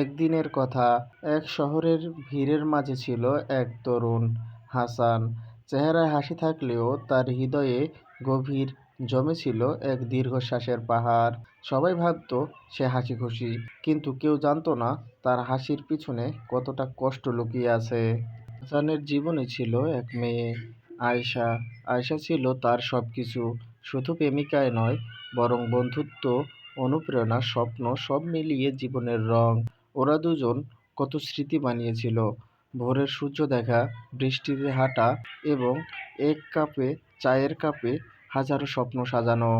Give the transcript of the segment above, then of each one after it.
একদিনের কথা। এক শহরের ভিড়ের মাঝে ছিল এক তরুণ, হাসান। চেহারায় হাসি থাকলেও তার হৃদয়ে গভীর জমেছিল এক দীর্ঘশ্বাসের পাহাড়। সবাই ভাবতো সে হাসি খুশি কিন্তু কেউ জানতো না তার হাসির পিছনে কতটা কষ্ট লুকিয়ে আছে। হাসানের জীবনে ছিল এক মেয়ে। আয়শা আয়সা ছিল তার সব কিছু শুধু প্রেমিকায় নয়, বরং বন্ধুত্ব, অনুপ্রেরণা, স্বপ্ন সব মিলিয়ে জীবনের রং। ওরা দুজন কত স্মৃতি বানিয়েছিল। ভোরের সূর্য দেখা বৃষ্টিতে হাঁটা এবং এক কাপে, চায়ের কাপে হাজারো স্বপ্ন সাজানো।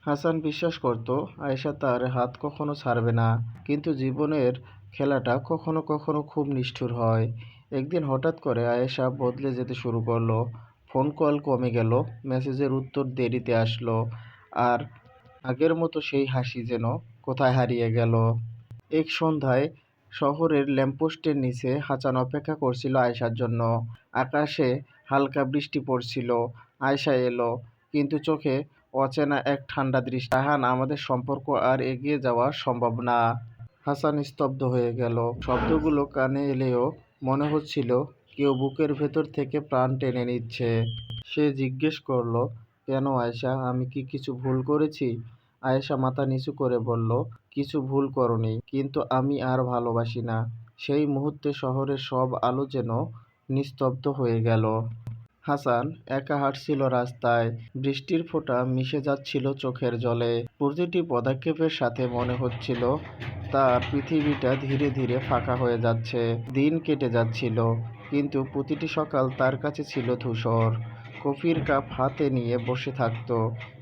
হাসান বিশ্বাস করত, আয়েশা তার হাত কখনো ছাড়বে না। কিন্তু জীবনের খেলাটা কখনো কখনো খুব নিষ্ঠুর হয়। একদিন হঠাৎ করে আয়েশা বদলে যেতে শুরু করল। ফোন কল কমে গেল, মেসেজের উত্তর দেরিতে আসলো। আর আগের মতো সেই হাসি যেন কোথায় হারিয়ে গেল। এক সন্ধ্যায় শহরের ল্যাম্পপোস্টের নিচে হাসান অপেক্ষা করছিল আয়শার জন্য। আকাশে হালকা বৃষ্টি পড়ছিল। আয়শা এলো, কিন্তু চোখে অচেনা এক ঠান্ডা দৃষ্টি। রাহান, আমাদের সম্পর্ক আর এগিয়ে যাওয়া সম্ভব না। হাসান স্তব্ধ হয়ে গেল। শব্দগুলো কানে এলেও মনে হচ্ছিল কেউ বুকের ভেতর থেকে প্রাণ টেনে নিচ্ছে। সে জিজ্ঞেস করল, কেন আয়শা, আমি কি কিছু ভুল করেছি? আয়েশা মাথা নিচু করে বলল, কিছু ভুল করনি, কিন্তু আমি আর ভালোবাসি না। সেই মুহূর্তে শহরের সব আলো যেন নিস্তব্ধ হয়ে গেল। হাসান একা হাঁটছিল রাস্তায়। বৃষ্টির ফোঁটা মিশে যাচ্ছিল চোখের জলে। প্রতিটি পদক্ষেপের সাথে মনে হচ্ছিল তার পৃথিবীটা ধীরে ধীরে ফাঁকা হয়ে যাচ্ছে। দিন কেটে যাচ্ছিল, কিন্তু প্রতিটি সকাল তার কাছে ছিল ধূসর। কফির কাপ হাতে নিয়ে বসে থাকতো।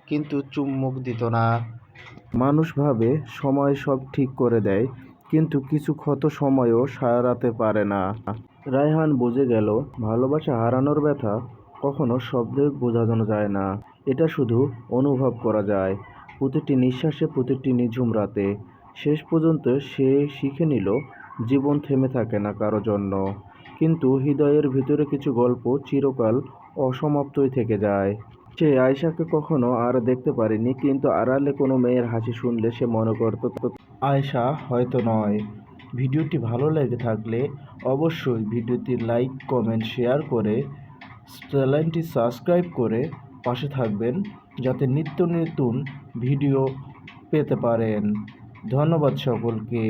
কিন্তু চুম্বক দিত না। মানুষ ভাবে, সময় সব ঠিক করে দেয়, কিন্তু কিছু ক্ষত সময়ও সারাতে পারে না। রায়হান বুঝে গেল, ভালোবাসা হারানোর ব্যথা কখনো শব্দে বোঝানো যায় না। এটা শুধু অনুভব করা যায়। প্রতিটি নিঃশ্বাসে প্রতিটি নিঝুম রাতে। শেষ পর্যন্ত সে শিখে নিল, জীবন থেমে থাকে না কারও জন্য। কিন্তু হৃদয়ের ভিতরে কিছু গল্প চিরকাল অসমাপ্তই থেকে যায়। সে আয়শাকে কখনো আর দেখতে পারেনি, কিন্তু আড়ালে কোনো মেয়ের হাসি শুনলে সে মনে করত, আয়শা হয়তো নয়। ভিডিওটি ভালো লেগে থাকলে অবশ্যই ভিডিওটি লাইক, কমেন্ট, শেয়ার করে চ্যানেলটি সাবস্ক্রাইব করে পাশে থাকবেন, যাতে নিত্য নতুন ভিডিও পেতে পারেন। ধন্যবাদ সকলকে।